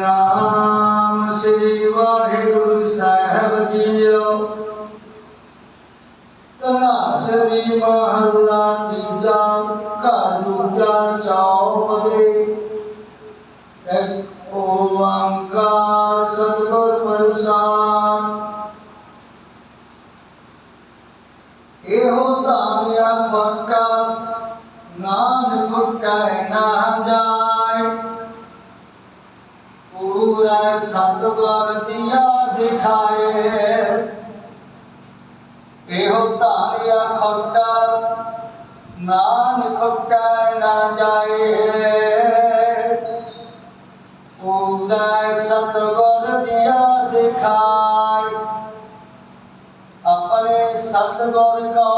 ਸਤਨਾਮ ਸ੍ਰੀ ਵਾਹਿਗੁਰੂ ਸਾਹਿਬ ਜੀਓ ਤਨਾ ਸ੍ਰੀ ਮਹੱਲਾ ਤੀਜਾ ਘਰ ਦੂਜਾ ਚੌਪਦੇ ਇੱਕ ਓੰਕਾਰ ਸਤਿਗੁਰ ਪ੍ਰਸਾਦ ਇਹੋ ਧਾਰਿਆ ਖੋਟਾ ਪੂਰਾ ਸਤਿਗੁਰ ਦੀਆ ਦਿਖਾਏ। ਇਹੋ ਧਾਰਿਆ ਖੋਟਾ ਨਾਮ ਖੁਟੈ ਨਾ ਜਾਏ। ਪੂਰਾ ਸਤਿਗੁਰ ਦੀਆ ਦਿਖਾਏ। ਆਪਣੇ ਸਤਗੁਰ ਕੋ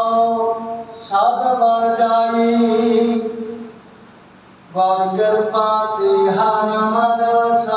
ਸਦ ਮਰ ਜਾਈ ਗੁਰ ਕਿਰਪਾ ਤੇ ਹਰ ਮਨ ਵਸਾਈ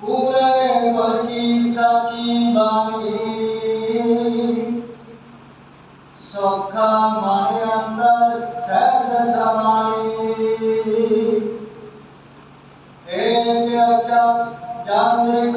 ਪੂਰੇ ਗੁਰ ਕੀ ਸਾਚੀ ਬਾਣੀ ਸੋਖਾ ਮਨ ਅੰਦਰ ਸਹਿਜ ਸਮਾਈ ਏਕ ਅਚਤ ਜਨ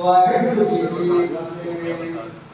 ਵਾਹਿਗੁਰੂ ਜੀ ਕੀ ਫਤਿਹ।